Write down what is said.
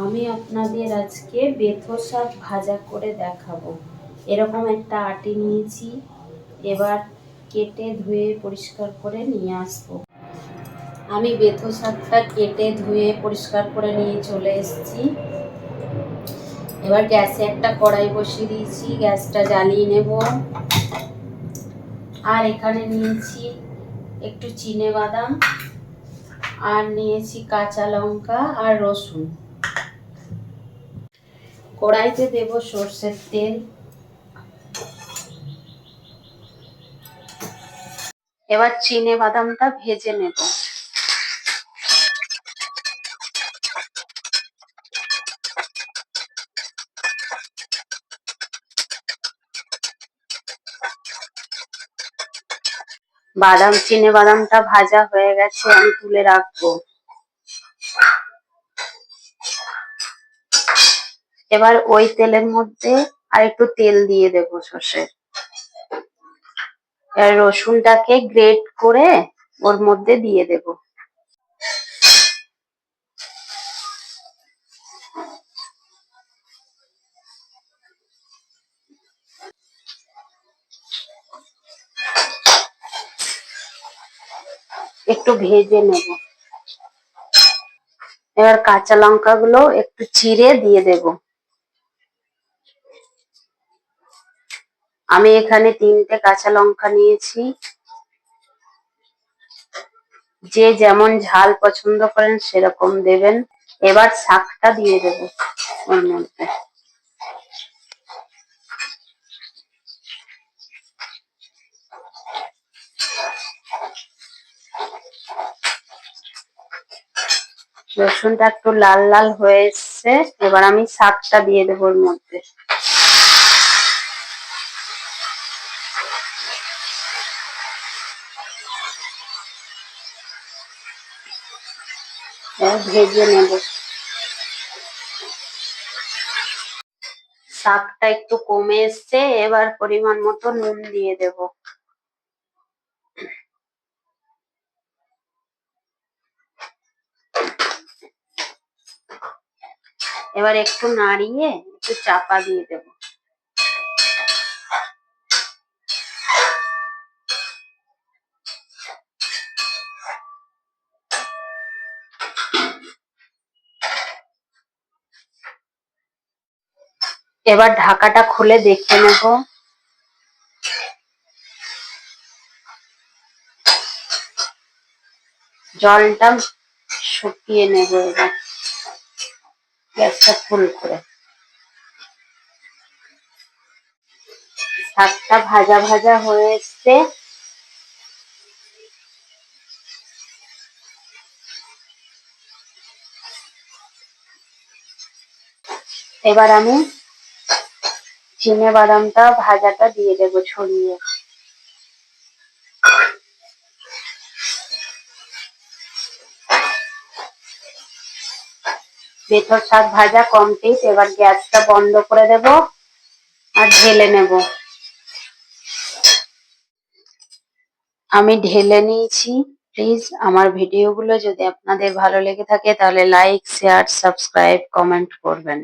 আমি আপনাদের আজকে বেথো শাক ভাজা করে দেখাবো। এরকম একটা আটি নিয়েছি, এবার কেটে ধুয়ে পরিষ্কার করে নিয়ে আসব। আমি বেথো শাকটা কেটে ধুয়ে পরিষ্কার করে নিয়ে চলে এসেছি। এবার গ্যাসে একটা কড়াই বসিয়ে দিয়েছি, গ্যাসটা জ্বালিয়ে নেব। আর এখানে নিয়েছি একটু চিনে বাদাম, আর নিয়েছি কাঁচা লঙ্কা আর রসুন। কড়াইতে দেব সর্ষের তেল। এবার চিনে বাদামটা ভেজে নেব। বাদাম, চিনে বাদামটা ভাজা হয়ে গেছে, আমি তুলে রাখব। এবার ওই তেলের মধ্যে আর একটু তেল দিয়ে দেব সর্ষে। এবার রসুনটাকে গ্রেট করে ওর মধ্যে দিয়ে দেব। একটু ভেজে নেব। এবার কাঁচা লঙ্কা গুলো একটু চিড়ে দিয়ে দেব। আমি এখানে তিনটে কাঁচা লঙ্কা নিয়েছি। যে যেমন ঝাল পছন্দ করেন সেরকম দেবেন। এবার শাকটা দিয়ে দেব ওর মধ্যে। রসুনটা একটু লাল লাল হয়ে এসছে। এবার আমি শাকটা দিয়ে দেবো ওর মধ্যে। এবার ভেজে নেব। শাকটা একটু কমে এসছে, এবার পরিমাণ মতো নুন দিয়ে দেব। এবার একটু নাড়িয়ে একটু চাপা দিয়ে দেব। এবার ঢাকাটা খুলে দেখে নেব। জলটা শুকিয়ে নেব এবার। গ্যাসটা ফুল করে। শাকটা ভাজা ভাজা হয়ে এসছে। এবার আমি চিনে বাদামটা ভাজাটা দিয়ে দেবো ছড়িয়ে। বেথর শাক ভাজা কমপ্লিট এবার গ্যাসটা বন্ধ করে দেব আর ঢেলে নেব। আমি ঢেলে নিয়েছি প্লিজ আমার ভিডিওগুলো যদি আপনাদের ভালো লেগে থাকে তাহলে লাইক শেয়ার সাবস্ক্রাইব কমেন্ট করবেন।